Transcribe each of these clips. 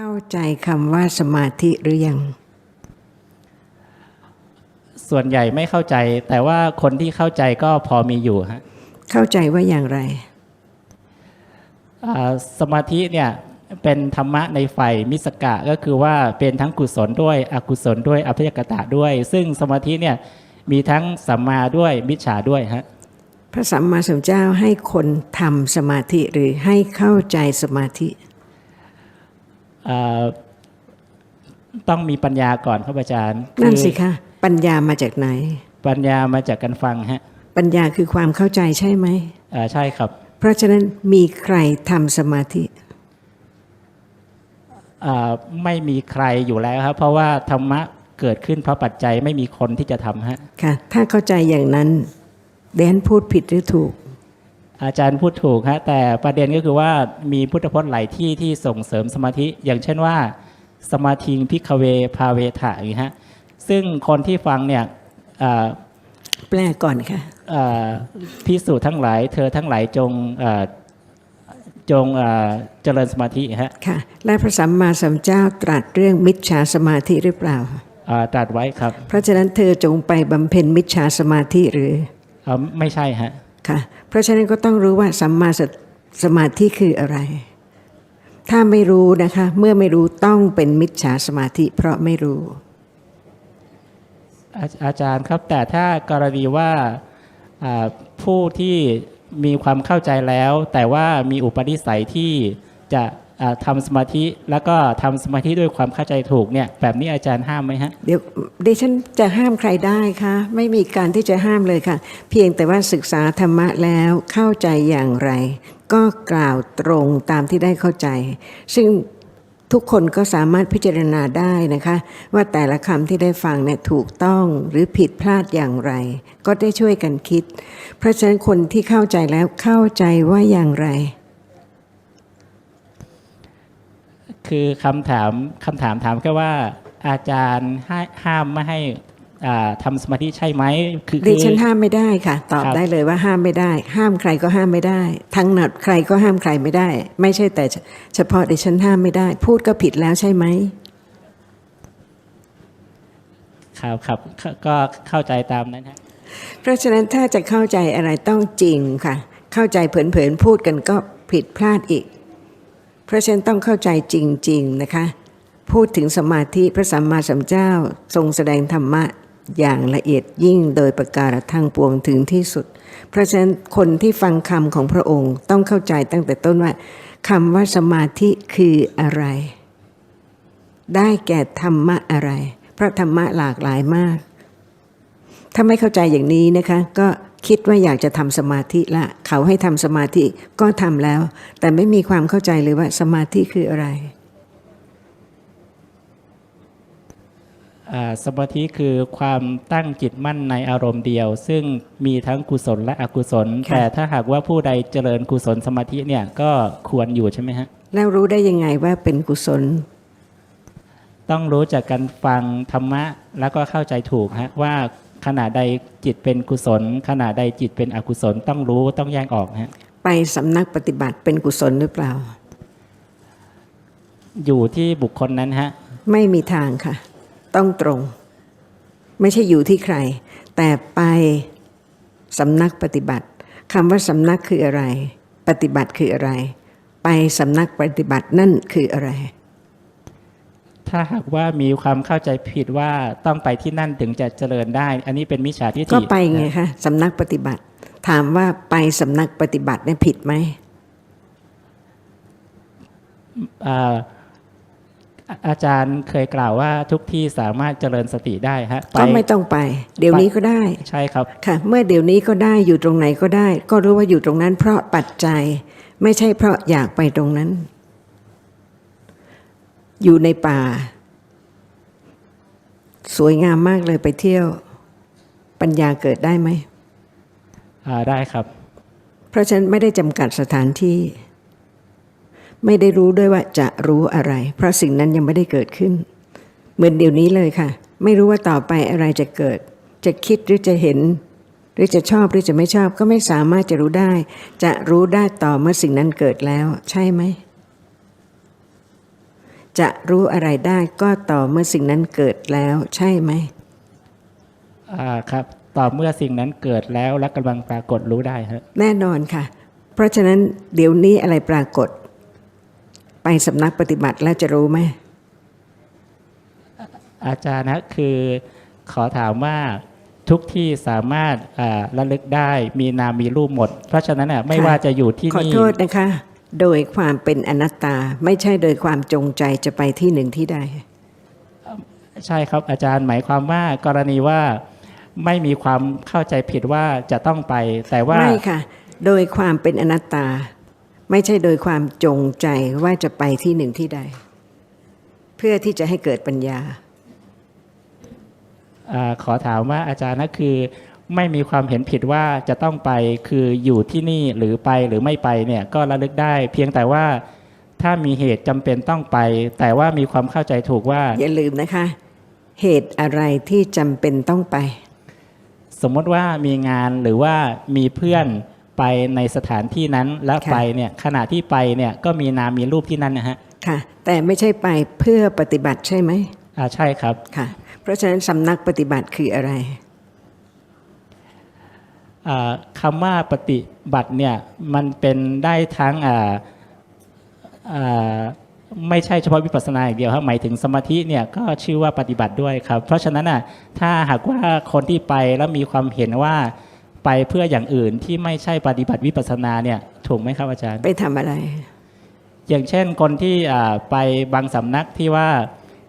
เข้าใจคำว่าสมาธิหรือยัง ส่วนใหญ่ไม่เข้าใจ แต่ว่าคนที่เข้าใจก็พอมีอยู่ฮะเข้าใจว่าอย่างไรอ่าสมาธิเนี่ยเป็นธรรมะในฝ่ายมิสกะก็คือว่าเป็นทั้งกุศลด้วยอกุศลด้วยอภิยกตะด้วย ซึ่งสมาธิเนี่ยมีทั้งสัมมาด้วยมิจฉาด้วยฮะพระสัมมาสัมพุทธเจ้าให้คนทำสมาธิหรือให้เข้าใจสมาธิอ่า ต้องมีปัญญาก่อนครับอาจารย์นั่นอสิคะปัญญามาจากไหน ปัญญามาจากการฟังฮะปัญญาคือความเข้าใจใช่ไหมอ่าใช่ครับ เพราะฉะนั้นมีใครทำสมาธิอ่าไม่มีใครอยู่แล้วครับ เพราะว่าธรรมะเกิดขึ้นเพราะปัจจัยไม่มีคนที่จะทำฮะค่ะถ้าเข้าใจอย่างนั้นเดนพูดผิดหรือถูก อาจารย์พูดถูกฮะแต่ประเด็นก็คือว่ามีพุทธพจน์หลายที่ที่ส่งเสริมสมาธิ อย่างเช่นว่า สมาธิงพิกเวพาเวทะอย่างนี้ฮะซึ่งคนที่ฟังเนี่ยอ่าแปลก่อนค่ะอ่าพิสูจน์ทั้งหลาย เธอทั้งหลายจงอ่าจงอ่าเจริญสมาธิฮะค่ะและพระสัมมาสัมพุทธเจ้าตรัสเรื่องมิจฉาสมาธิหรือเปล่าอ่าตรัสไว้ครับ เพราะฉะนั้นเธอจงไปบำเพ็ญมิจฉาสมาธิหรืออ่าไม่ใช่ฮะ ค่ะเพราะฉะนั้นก็ต้องรู้ว่าสัมมาสสมาธิคืออะไร ถ้าไม่รู้นะคะ เมื่อไม่รู้ต้องเป็นมิจฉาสมาธิ เพราะไม่รู้ อาอาจารย์ครับ แต่ถ้ากรณีว่าอ่าผู้ที่มีความเข้าใจแล้ว แต่ว่ามีอุปนิสัยที่จะ อ่าทำสมาธิแล้วก็ทำสมาธิด้วยความเข้าใจถูกเนี่ยแบบนี้อาจารย์ห้ามไหมฮะเดี๋ยวดิฉันจะห้ามใครได้คะไม่มีการที่จะห้ามเลยค่ะ เพียงแต่ว่าศึกษาธรรมะแล้วเข้าใจอย่างไร ก็กล่าวตรงตามที่ได้เข้าใจ ซึ่งทุกคนก็สามารถพิจารณาได้นะคะ ว่าแต่ละคำที่ได้ฟังเนี่ยถูกต้องหรือผิดพลาดอย่างไร ก็ได้ช่วยกันคิด เพราะฉะนั้นคนที่เข้าใจแล้วเข้าใจว่าอย่างไร คือคำถามคำถามถามแค่ว่าอาจารย์ให้ห้ามไม่ให้อ่าทำสมาธิใช่ไหมคือดิคือฉันห้ามไม่ได้ค่ะ ตอบครับได้เลยว่าห้ามไม่ได้ ห้ามใครก็ห้ามไม่ได้ ทั้งหนัดใครก็ห้ามใครไม่ได้ ไม่ใช่แต่เฉพาะดิฉันห้ามไม่ได้ พูดก็ผิดแล้วใช่ไหมครับครับก็ก็เข้าใจตามนั้นฮะเพราะฉะนั้นถ้าจะเข้าใจอะไรต้องจริงค่ะ เข้าใจเผินๆพูดกันก็ผิดพลาดอีก เพราะฉะนั้นต้องเข้าใจจริง ๆนะคะ พูดถึงสมาธิพระสัมมาสัมพุทธเจ้าทรงแสดงธรรมะอย่างละเอียดยิ่งโดยประการทั้งปวงถึงที่สุด เพราะฉะนั้นคนที่ฟังคำของพระองค์ต้องเข้าใจตั้งแต่ต้นว่าคำว่าสมาธิคืออะไร ได้แก่ธรรมะอะไร พระธรรมะหลากหลายมาก ถ้าไม่เข้าใจอย่างนี้นะคะ ก็ คิดว่าอยากจะทำสมาธิละ เขาให้ทำสมาธิก็ทำแล้ว แต่ไม่มีความเข้าใจเลยว่าสมาธิคืออะไรอ่าสมาธิคือความตั้งจิตมั่นในอารมณ์เดียว ซึ่งมีทั้งกุศลและอกุศลค่ะแต่ถ้าหากว่าผู้ใดเจริญกุศลสมาธิเนี่ยก็ควรอยู่ใช่ไหมฮะแล้วรู้ได้ยังไงว่าเป็นกุศล ต้องรู้จากการฟังธรรมะแล้วก็เข้าใจถูกฮะว่า ขณะใดจิตเป็นกุศล ขณะใดจิตเป็นอกุศลต้องรู้ต้องแยกออกฮะไปสำนักปฏิบัติเป็นกุศลหรือเปล่า อยู่ที่บุคคลนั้นฮะ ไม่มีทางค่ะ ต้องตรง ไม่ใช่อยู่ที่ใคร แต่ไปสำนักปฏิบัติคำว่าสำนักคืออะไร ปฏิบัติคืออะไร ไปสำนักปฏิบัตินั่นคืออะไร ถ้าหากว่ามีความเข้าใจผิดว่าต้องไปที่นั่นถึงจะเจริญได้ อันนี้เป็นมิจฉาทิฏฐิก็ไปไงคะสำนักปฏิบัติ ถามว่าไปสำนักปฏิบัติเนี่ยผิดไหมอ่าอาอาจารย์เคยกล่าวว่าทุกที่สามารถเจริญสติได้ฮะไปก็ไม่ต้องไป เดี๋ยวนี้ก็ได้ ใช่ครับค่ะ เมื่อเดี๋ยวนี้ก็ได้อยู่ตรงไหนก็ได้ ก็รู้ว่าอยู่ตรงนั้นเพราะปัจจัย ไม่ใช่เพราะอยากไปตรงนั้น อยู่ในป่า สวยงามมากเลยไปเที่ยว ปัญญาเกิดได้ไหมอ่าได้ครับ เพราะฉะนั้นไม่ได้จำกัดสถานที่ ไม่ได้รู้ด้วยว่าจะรู้อะไร เพราะสิ่งนั้นยังไม่ได้เกิดขึ้น เหมือนเดี๋ยวนี้เลยค่ะ ไม่รู้ว่าต่อไปอะไรจะเกิด จะคิดหรือจะเห็น หรือจะชอบหรือจะไม่ชอบก็ไม่สามารถจะรู้ได้ จะรู้ได้ต่อเมื่อสิ่งนั้นเกิดแล้ว ใช่ไหม จะรู้อะไรได้ก็ต่อเมื่อสิ่งนั้นเกิดแล้วใช่ไหมอ่าครับ ต่อเมื่อสิ่งนั้นเกิดแล้วและกำลังปรากฏรู้ได้ฮะแน่นอนค่ะ เพราะฉะนั้นเดี๋ยวนี้อะไรปรากฏ ไปสำนักปฏิบัติแล้วจะรู้ไหมอาจารย์นะคือขอถามว่าทุกที่สามารถอ่าระลึกได้มีนามมีรูปหมด เพราะฉะนั้นน่ะไม่ค่ะว่าจะอยู่ที่ขอนี่โทษนะคะ โดยความเป็นอนัตตาไม่ใช่โดยความจงใจจะไปที่หนึ่งที่ใดใช่ครับอาจารย์หมายความว่ากรณีว่าไม่มีความเข้าใจผิดว่าจะต้องไป แต่ว่าไม่ค่ะ โดยความเป็นอนัตตา ไม่ใช่โดยความจงใจว่าจะไปที่หนึ่งที่ใด เพื่อที่จะให้เกิดปัญญาอาขอถามว่าอาจารย์นะคือ ไม่มีความเห็นผิดว่าจะต้องไปคืออยู่ที่นี่หรือไปหรือไม่ไปเนี่ยก็ระลึกได้ เพียงแต่ว่าถ้ามีเหตุจำเป็นต้องไป แต่ว่ามีความเข้าใจถูกว่า อย่าลืมนะคะ เหตุอะไรที่จำเป็นต้องไป สมมติว่ามีงานหรือว่ามีเพื่อนไปในสถานที่นั้นแล้วค่ะไปเนี่ยขณะที่ไปเนี่ยก็มีนามมีรูปที่นั่นนะฮะค่ะ แต่ไม่ใช่ไปเพื่อปฏิบัติใช่ไหมอ่าใช่ครับค่ะ เพราะฉะนั้นสำนักปฏิบัติคืออะไรอ่า คำว่าปฏิบัติเนี่ยมันเป็นได้ทั้งอ่าอ่าไม่ใช่เฉพาะวิปัสสนาอย่างเดียวครับหมายถึงสมาธิเนี่ยก็ชื่อว่าปฏิบัติด้วยครับ เพราะฉะนั้นน่ะถ้าหากว่าคนที่ไปแล้วมีความเห็นว่าไปเพื่ออย่างอื่นที่ไม่ใช่ปฏิบัติวิปัสสนาเนี่ยถูกไหมครับอาจารย์ ไปทำอะไร อย่างเช่นคนที่อ่าไปบางสำนักที่ว่า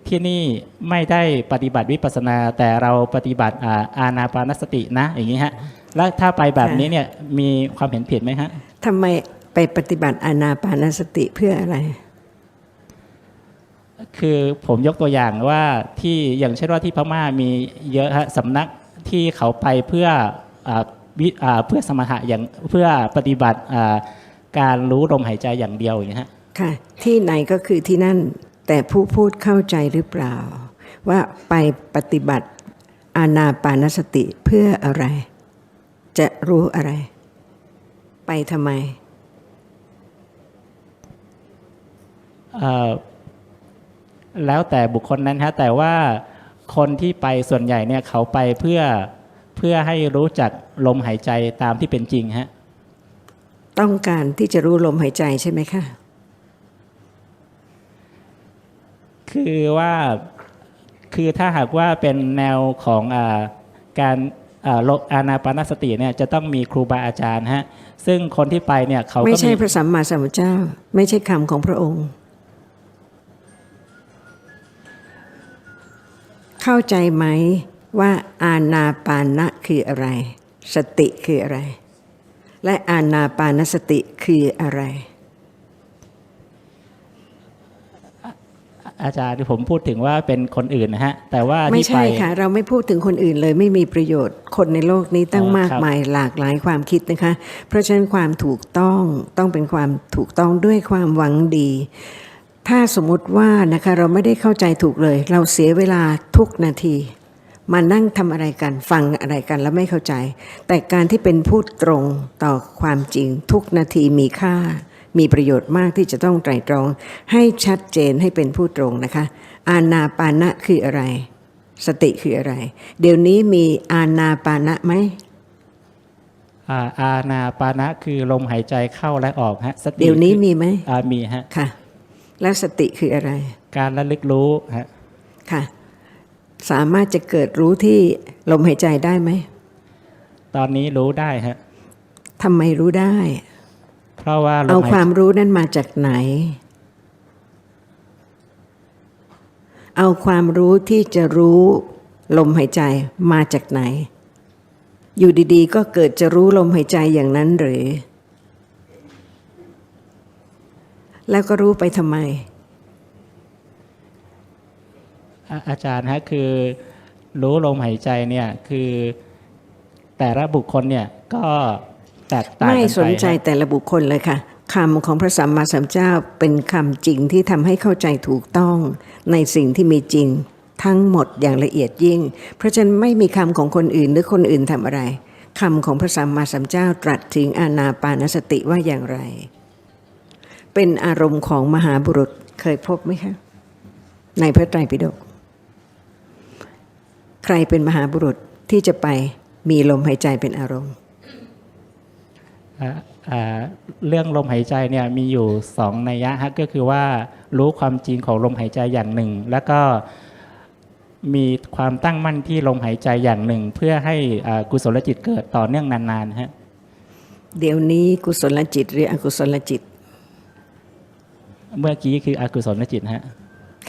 ที่นี่ไม่ได้ปฏิบัติวิปัสสนา แต่เราปฏิบัติอ่าอานาปานสตินะอย่างนี้ฮะ แล้วถ้าไปแบบนี้เนี่ยมีความเห็นผิดไหมฮะทำไมไปปฏิบัติอานาปานสติเพื่ออะไร คือผมยกตัวอย่างว่าที่อย่างเช่นว่าที่พม่ามีเยอะฮะสำนักที่เขาไปเพื่ออาวิอ่าเพื่อสมถะอย่างเพื่อปฏิบัติอ่าการรู้ลมหายใจอย่างเดียวอย่างนี้ฮะค่ะ ที่ไหนก็คือที่นั่นแต่ผู้พูดเข้าใจหรือเปล่า ว่าไปปฏิบัติอานาปานสติเพื่ออะไร จะรู้อะไร ไปทำไมเอ่อแล้วแต่บุคคลนั้นฮะแต่ว่าคนที่ไปส่วนใหญ่เนี่ยเขาไปเพื่อเพื่อให้รู้จักลมหายใจตามที่เป็นจริงฮะต้องการที่จะรู้ลมหายใจใช่ไหมคะคือว่าคือถ้าหากว่าเป็นแนวของอาการ อ่าลมอานาปานสติเนี่ยจะต้องมีครูบาอาจารย์ฮะซึ่งคนที่ไปเนี่ยเขาไม่ก็ใช่มีพระสัมมาสัมพุทธเจ้า ไม่ใช่คำของพระองค์ เข้าใจไหมว่าอาณาปานะคืออะไร สติคืออะไร และอาณาปานสติคืออะไร อาจารย์ที่ผมพูดถึงว่าเป็นคนอื่นนะฮะ แต่ว่าไม่ที่ไปใช่ค่ะ เราไม่พูดถึงคนอื่นเลยไม่มีประโยชน์คนในโลกนี้ตั้งอ๋อมากครับมายหลากหลายความคิดนะคะ เพราะฉะนั้นความถูกต้องต้องเป็นความถูกต้องด้วยความหวังดี ถ้าสมมุติว่านะคะเราไม่ได้เข้าใจถูกเลย เราเสียเวลาทุกนาทีมานั่งทำอะไรกันฟังอะไรกันแล้วไม่เข้าใจ แต่การที่เป็นพูดตรงต่อความจริงทุกนาทีมีค่า มีประโยชน์มากที่จะต้องไตร่ตรอง ให้ชัดเจนให้เป็นผู้ตรงนะคะ อาณาปานะคืออะไร สติคืออะไร เดี๋ยวนี้มีอาณาปานะไหมอ่าอานาปานะคือลมหายใจเข้าและออกฮะสติเดี๋ยวนี้คือมีไหมอ่ามีฮะค่ะ แล้วสติคืออะไร การระลึกรู้ฮะค่ะ สามารถจะเกิดรู้ที่ลมหายใจได้ไหมตอนนี้รู้ได้ฮะทำไมรู้ได้ เพราะว่าลเอามหายความรู้นั้นมาจากไหน เอาความรู้ที่จะรู้ลมหายใจมาจากไหน อยู่ดีๆ ก็เกิดจะรู้ลมหายใจอย่างนั้นหรือ แล้วก็รู้ไปทำไมอ่าอาจารย์ฮะคือรู้ลมหายใจเนี่ยคือแต่ละบุคคลเนี่ยก็ แตกต่างกันไม่ไปสนใจฮะแต่ละบุคคลเลยค่ะคำของพระสัมมาสัมพุทธเจ้าเป็นคำจริงที่ทำให้เข้าใจถูกต้องในสิ่งที่มีจริงทั้งหมดอย่างละเอียดยิ่ง เพราะฉะนั้นไม่มีคำของคนอื่นหรือคนอื่นทำอะไรคำของพระสัมมาสัมพุทธเจ้าตรัสถึงอานาปานสติว่าอย่างไร เป็นอารมณ์ของมหาบุรุษเคยพบไหมคะในพระไตรปิฎกใครเป็นมหาบุรุษที่จะไปมีลมหายใจเป็นอารมณ์อ่าอ่า เรื่องลมหายใจเนี่ยมีอยู่สองนัยยะฮะก็คือว่ารู้ความจริงของลมหายใจอย่างหนึ่ง แล้วก็มีความตั้งมั่นที่ลมหายใจอย่างหนึ่ง เพื่อให้อ่ากุศลจิตเกิดต่อเนื่องนานๆฮะเดี๋ยวนี้กุศลจิตหรืออกุศลจิต เมื่อกี้คืออกุศลจิตฮะ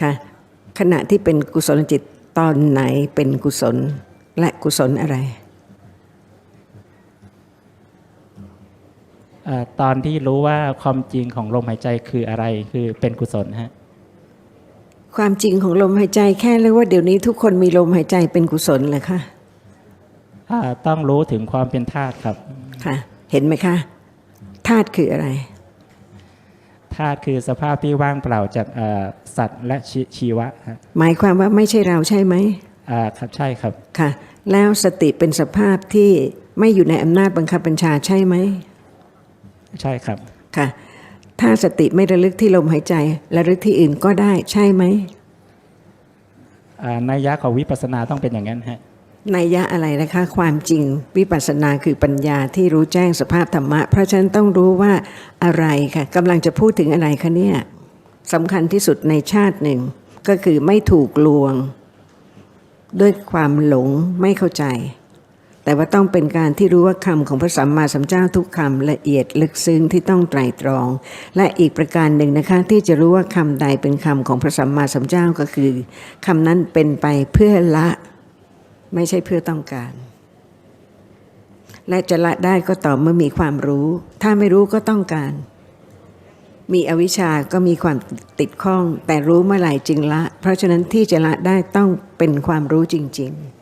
ค่ะขณะที่เป็นกุศลจิตตอนไหนเป็นกุศลและกุศลอะไร อ่า ตอนที่รู้ว่าความจริงของลมหายใจคืออะไรคือเป็นกุศลฮะความจริงของลมหายใจแค่เรียกว่าเดี๋ยวนี้ทุกคนมีลมหายใจเป็นกุศลเลยค่ะอ่าต้องรู้ถึงความเป็นธาตุครับค่ะ เห็นไหมคะธาตุคืออะไรธาตุคือสภาพที่ว่างเปล่าจากอ่าสัตว์และชีชีวะฮะหมายความว่าไม่ใช่เราใช่ไหมอ่าครับใช่ครับค่ะ แล้วสติเป็นสภาพที่ไม่อยู่ในอำนาจบังคับบัญชาใช่ไหม ใช่ครับ ค่ะ ถ้าสติไม่ระลึกที่ลมหายใจ ระลึกที่อื่นก็ได้ใช่ไหมอ่านัยยะของวิปัสสนาต้องเป็นอย่างนั้นฮะนัยยะอะไรนะคะ ความจริงวิปัสสนาคือปัญญาที่รู้แจ้งสภาพธรรมะ เพราะฉะนั้นต้องรู้ว่าอะไรค่ะกำลังจะพูดถึงอะไรคะเนี่ยสำคัญที่สุดในชาติหนึ่ง ก็คือไม่ถูกลวง ด้วยความหลงไม่เข้าใจ แต่ว่าต้องเป็นการที่รู้ว่าคำของพระสัมมาสัมพุทธเจ้าทุกคำละเอียดลึกซึ้งที่ต้องไตรตรอง และอีกประการหนึ่งนะคะ ที่จะรู้ว่าคำใดเป็นคำของพระสัมมาสัมพุทธเจ้าก็คือคำนั้นเป็นไปเพื่อละไม่ใช่เพื่อต้องการ และจะละได้ก็ต่อเมื่อมีความรู้ ถ้าไม่รู้ก็ต้องการ มีอวิชชาก็มีความติดข้อง แต่รู้เมื่อไหร่จึงละ เพราะฉะนั้นที่จะละได้ต้องเป็นความรู้จริง ๆ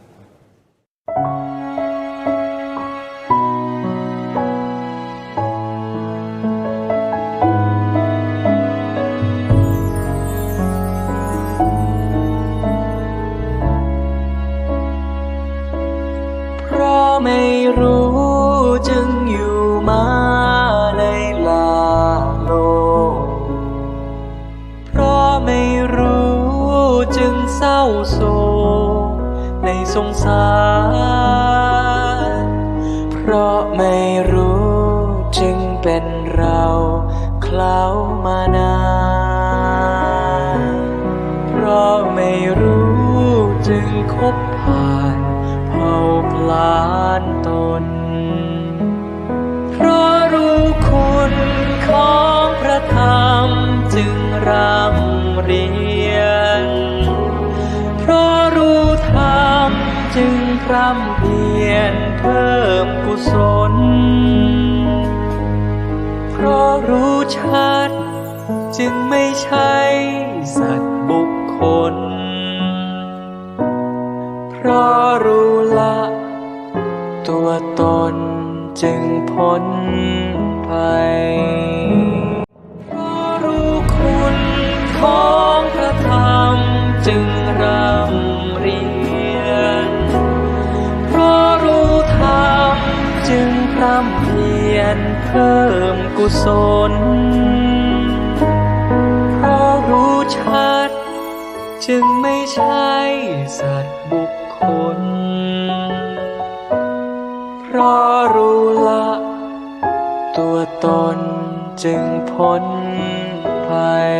เราเคล้ามานานเพราะไม่รู้จึงคบผ่านเผ่าพลานตน เพราะรู้คุณของพระธรรมจึงรำเรียน เพราะรู้ธรรมจึงพร่ำ ใช่สัตว์บุคคล เพราะรู้ละ ตัวตนจึงพ้นภัยเพราะรู้คุณของพระธรรมจึงรำเรียน เพราะรู้ธรรมจึงพร่ำเพียรเพิ่มกุศล จึงไม่ใช่สัตว์บุคคล เพราะรู้ละ ตัวตนจึงพ้นภัย